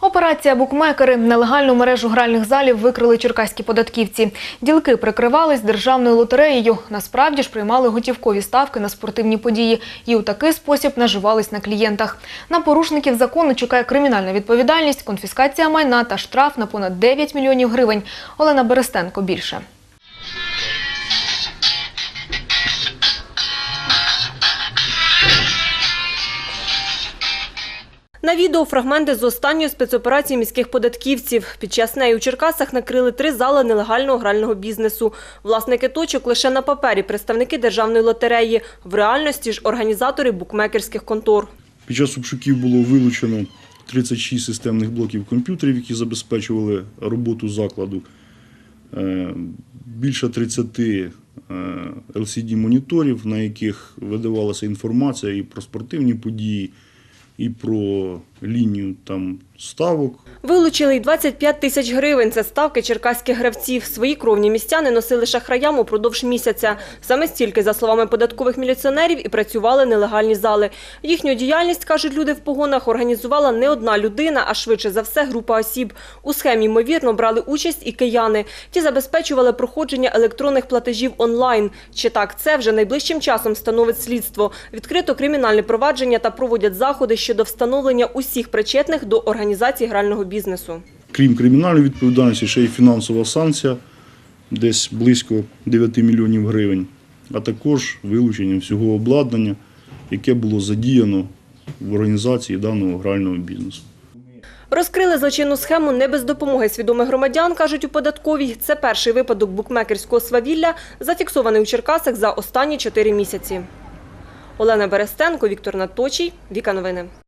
Операція букмекери нелегальну мережу гральних залів викрили черкаські податківці. Ділки прикривались державною лотереєю. Насправді ж приймали готівкові ставки на спортивні події і у такий спосіб наживались на клієнтах. На порушників закону чекає кримінальна відповідальність, конфіскація майна та штраф на понад 9 мільйонів гривень. Олена Берестенко більше. На відео фрагменти з останньої спецоперації міських податківців. Під час неї у Черкасах накрили три зали нелегального грального бізнесу. Власники точок лише на папері представники державної лотереї. В реальності ж організатори букмекерських контор. Під час обшуків було вилучено 36 системних блоків комп'ютерів, які забезпечували роботу закладу. Е, Більше 30 LCD-моніторів, на яких видавалася інформація і про спортивні події, і про лінію там ставок. Вилучили й 25 тисяч гривень. Це ставки черкаських гравців. Свої кровні містяни носили шахраям упродовж місяця. Саме стільки, за словами податкових міліціонерів, і працювали нелегальні зали. Їхню діяльність, кажуть люди в погонах, організувала не одна людина, а швидше за все група осіб. У схемі, ймовірно, брали участь і кияни. Ті забезпечували проходження електронних платежів онлайн. Чи так це вже найближчим часом становить слідство. Відкрито кримінальне провадження та проводять заходи щодо встановлення усіх причетних до організації грального бізнесу. Крім кримінальної відповідальності, ще й фінансова санкція, десь близько 9 мільйонів гривень, а також вилучення всього обладнання, яке було задіяно в організації даного грального бізнесу. Розкрили злочинну схему не без допомоги свідомих громадян, кажуть у податковій. Це перший випадок букмекерського свавілля, зафіксований у Черкасах за останні чотири місяці. Олена Берестенко, Віктор Наточій, Віка Новини.